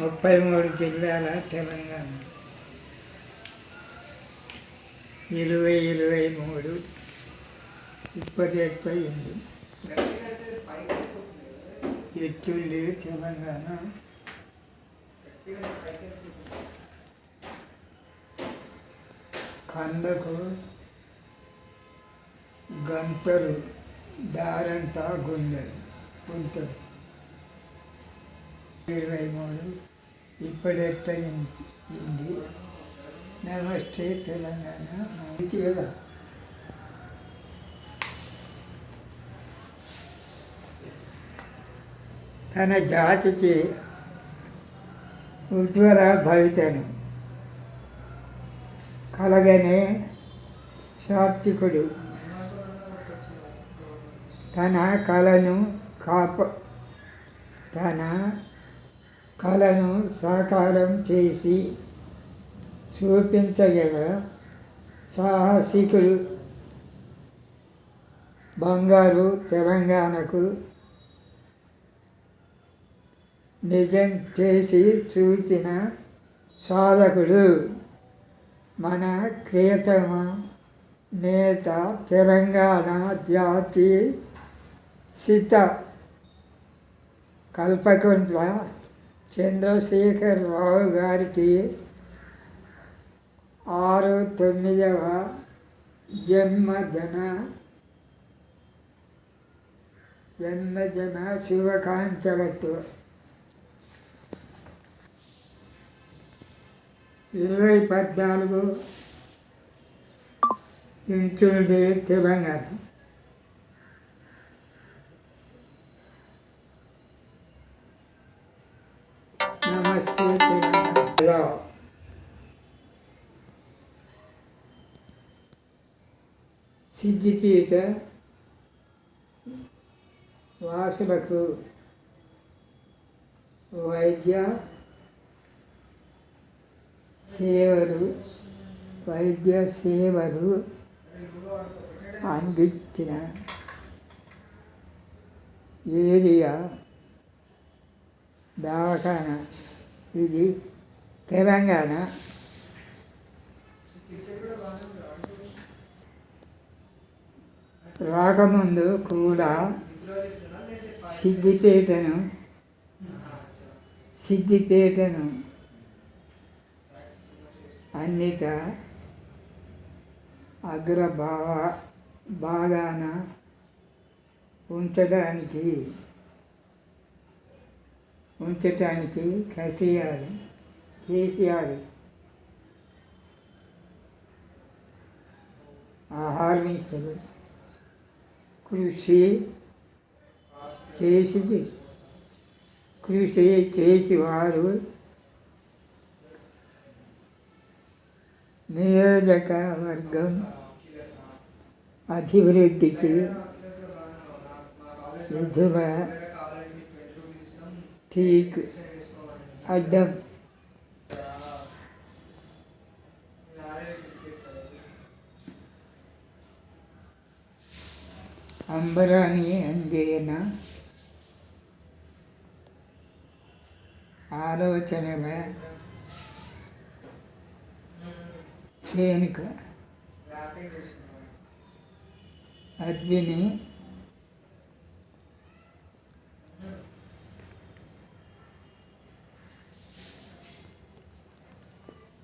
ముప్పై మూడు జిల్లాల తెలంగాణ. ఇరవై ఇరవై మూడు ఇప్పటికైంది ఎట్టుండి తెలంగాణ. కందకు గంతలు దారంతా గుండెలు గుంతలు. ఇరవై మూడు ఇప్పుడెట్టయింది నమస్తే తెలంగాణ. మంచిగా తన జాతికి ఉజ్వల భవితను కలగనే సాత్వికుడు. తన కళను కాప తన కళను సాకారం చేసి చూపించగల సాహసికుడు బంగారు తెలంగాణకు నిజం చేసి చూపిన సాధకుడు. మన క్రియతమ నేత తెలంగాణ జాతి సిత కల్పకుంట్ల చంద్రశేఖర్ రావు గారికి ఆరు తొమ్మిదవ జన్మదిన జన్మదిన శుభాకాంక్షలతో ఇరవై పద్నాలుగు ఇంచుండే తెలంగాణ. సిద్ధిపీఠ వాసులకు వైద్య సేవలు వైద్య సేవలు అందించిన ఏరియా దవాఖానా ఇది తెలంగాణ. రాకముందు కూడా సిద్దిపేటను సిద్దిపేటను అన్నిట అగ్రభావ భాగాన ఉంచడానికి ఉంచటానికి కేసీఆర్ కేసీఆర్ ఆహార్మించరు కృషి చేసి కృషి చేసి వారు నియోజకవర్గం అభివృద్ధికి నిధుల ఠీక్ అడ్డం అంబరాణి అందేన ఆలోచనల చేనుక అద్విని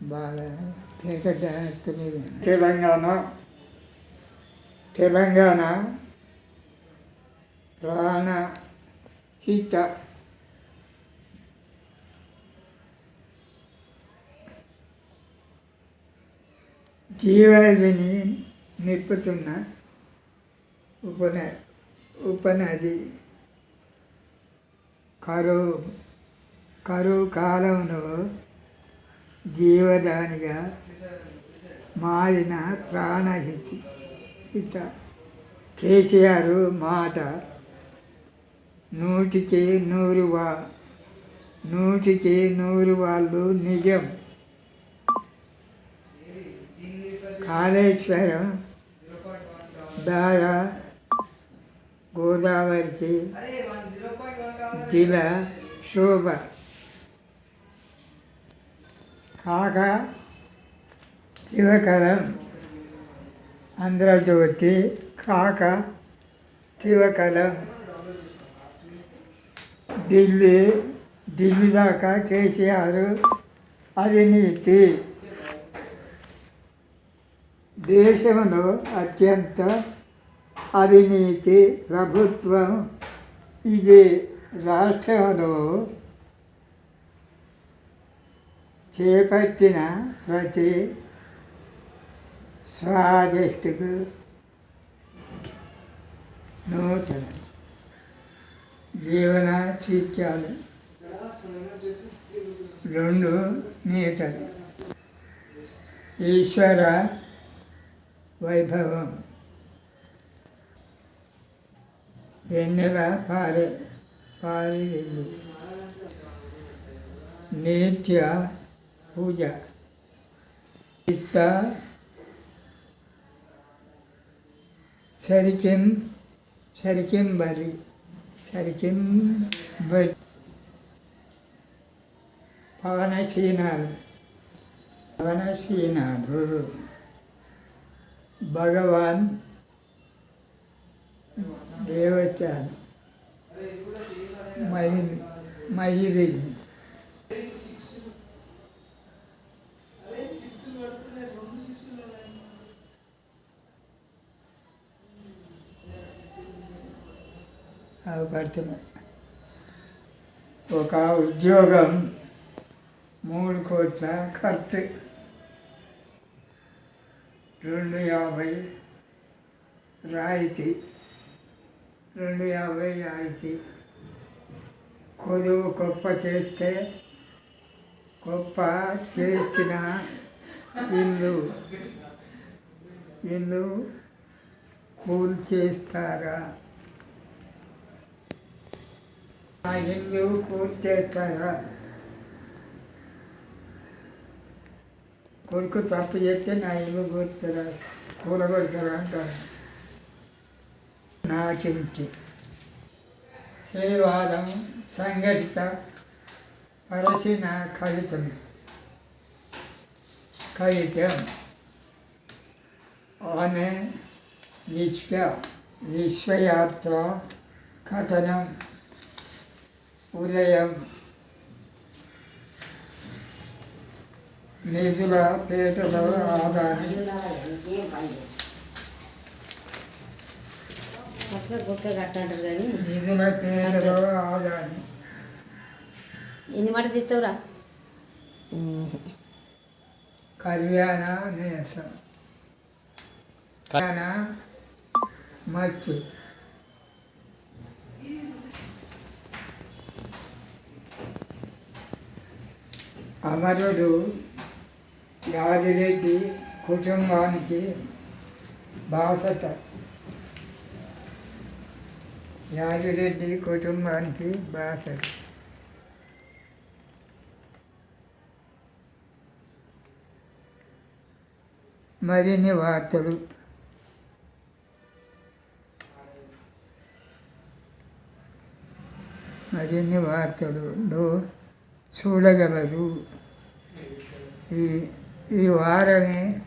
బాగా తెలియదు తెలంగాణ తెలంగాణ ప్రాణహిత జీవనదిని నిప్పుతున్న ఉపన ఉపనది కరువు కరువు కాలంలో జీవదానిగా మారిన ప్రాణహితి. హిత కేసీఆర్ మాట నూటికి నూరు వా నూటికి నూరు వాళ్ళు నిజం. కాళేశ్వరం ద్వారా గోదావరికి జిల్లా శోభ. కాక తివకరం ఆంధ్రజ్యోతి కాక తివకరం. ఢిల్లీ ఢిల్లీ దాకా కేసీఆర్ అవినీతి. దేశంలో అత్యంత అవినీతి ప్రభుత్వం ఇది రాష్ట్రంలో చేపట్టిన ప్రతి ప్రాజెక్టుకు నూతన జీవన చిత్యాలు రెండు మీటర్లు ఈశ్వర వైభవం. వెన్నెల పారే పారి వెళ్ళి నిత్య పూజ. చిత్త సరికిం సరికిం బలి సరికిం బలి. పవనశీనాలు పవనశీనాలు భగవాన్ దేవచాన్ మహిళ మహిళ. అవి పడుతున్నాయి ఒక ఉద్యోగం మూడు కోట్ల ఖర్చు. రెండు యాభై రాయితీ. రెండు యాభై రాయితీ. కొలువు గొప్ప చేస్తే గొప్ప చేసిన ఇల్లు. ఇల్లు కూల్ చేస్తారా? నా ఇల్లు కూర్చేస్తారా కొడుకు తప్పు చెప్తే నా ఇల్లు కూర్చురా కూలగొడతారా అంటారు. నాకించి శ్రీవాదం సంఘటిత పరచిన కవితం. కవితం. ఆమె విశ్వ విశ్వయాత్ర కథనం. ఉదయం నిధుల పేటలో కానీ నిధుల పేటలో ఆదాని ఎన్ని మాట తీస్తావురా? కళ్యాణ నేసం. కళ్యాణ మచ్చి అమరుడు యాదిరెడ్డి కుటుంబానికి బాసట. యాదిరెడ్డి కుటుంబానికి బాసట. మరిన్ని వార్తలు. మరిన్ని వార్తలు చూడగలరు. ఈ ఈ వారమే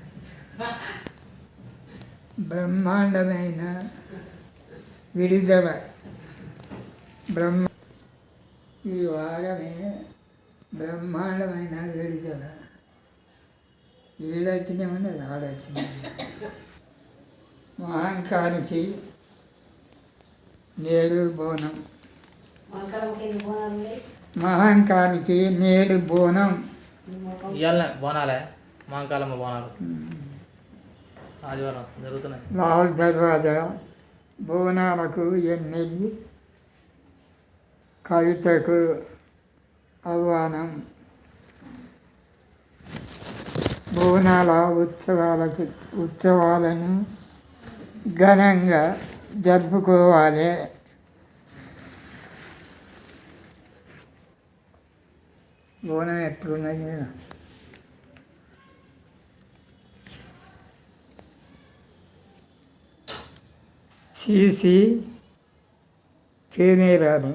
బ్రహ్మాండమైన విడుదల. బ్రహ్మ ఈ వారమే బ్రహ్మాండమైన విడుదల. ఏడొచ్చినే ఉన్నది ఆడొచ్చినే మహంకానికి నేడు బోనం. మహంకానికి నేడు బోనం. ఇవాళ బోనాలే మాంకాలమ్మ బోనాలు ఆదివారం జరుగుతున్నాయి లాల్ దర్వాజా బోనాలకు ఎన్నెల్లి కవితకు ఆహ్వానం బోనాల ఉత్సవాలకు ఉత్సవాలను ఘనంగా జరుపుకోవాలి బోనం ఎట్లున్నది సీసీ కెమెరాలు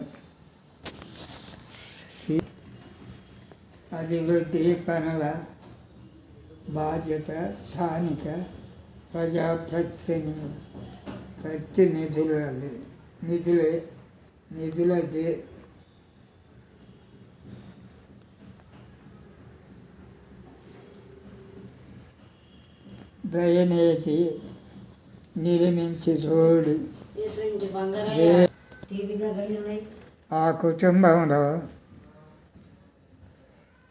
అభివృద్ధి పనుల బాధ్యత స్థానిక ప్రజాప్రతిని ప్రతినిధుల నిధులే నిధులదే డ్రైనేజీ నిర్మించి రోడ్డు ఆ కుటుంబంలో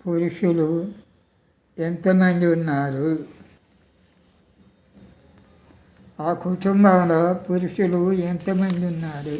పురుషులు ఎంతమంది ఉన్నారు? ఆ కుటుంబంలో పురుషులు ఎంతమంది ఉన్నారు?